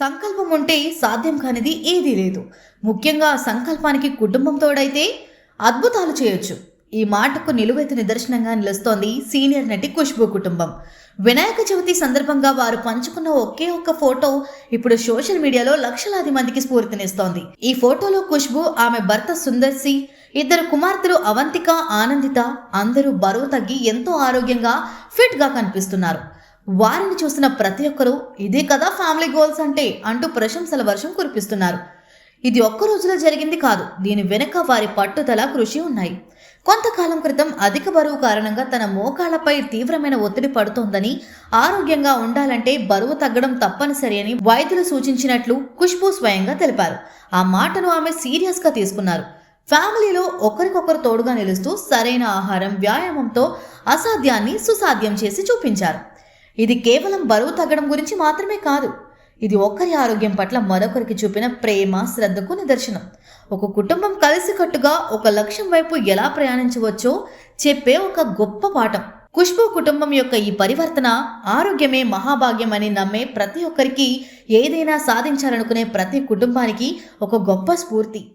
సంకల్పం ఉంటే సాధ్యం కానిది ఏదీ లేదు. ముఖ్యంగా సంకల్పానికి కుటుంబం తోడైతే అద్భుతాలు చేయొచ్చు. ఈ మాటకు నిలువెత్తు నిదర్శనంగా నిలుస్తోంది సీనియర్ నటి ఖుష్బు కుటుంబం. వినాయక చవితి సందర్భంగా వారు పంచుకున్న ఒకే ఒక్క ఫోటో ఇప్పుడు సోషల్ మీడియాలో లక్షలాది మందికి స్ఫూర్తినిస్తోంది. ఈ ఫోటోలో ఖుష్బు ఆమె భర్త సుందర్ సి ఇద్దరు కుమార్తెలు అవంతిక ఆనందిత అందరూ బరువు తగ్గి ఎంతో ఆరోగ్యంగా ఫిట్గా కనిపిస్తున్నారు. వారిని చూసిన ప్రతి ఒక్కరూ ఇదే కదా ఫ్యామిలీ గోల్స్ అంటే అంటూ ప్రశంసల వర్షం కురిపిస్తున్నారు. ఇది ఒక్క రోజులో జరిగింది కాదు దీని వెనుక వారి పట్టుదల కృషి ఉన్నాయి. కొంతకాలం క్రితం అధిక బరువు కారణంగా తన మోకాళ్ళపై తీవ్రమైన ఒత్తిడి పడుతోందని ఆరోగ్యంగా ఉండాలంటే బరువు తగ్గడం తప్పనిసరి అని వైద్యులు సూచించినట్లు ఖుష్బు స్వయంగా తెలిపారు. ఆ మాటను ఆమె సీరియస్గా తీసుకున్నారు. ఫ్యామిలీలో ఒకరికొకరు తోడుగా నిలుస్తూ సరైన ఆహారం వ్యాయామంతో అసాధ్యాన్ని సుసాధ్యం చేసి చూపించారు. ఇది కేవలం బరువు తగ్గడం గురించి మాత్రమే కాదు. ఇది ఒకరి ఆరోగ్యం పట్ల మరొకరికి చూపిన ప్రేమ శ్రద్ధకు నిదర్శనం. ఒక కుటుంబం కలిసికట్టుగా ఒక లక్ష్యం వైపు ఎలా ప్రయాణించవచ్చో చెప్పే ఒక గొప్ప పాఠం. ఖుష్బు కుటుంబం యొక్క ఈ పరివర్తన ఆరోగ్యమే మహాభాగ్యం అని నమ్మే ప్రతి ఒక్కరికి ఏదైనా సాధించాలనుకునే ప్రతి కుటుంబానికి ఒక గొప్ప స్ఫూర్తి.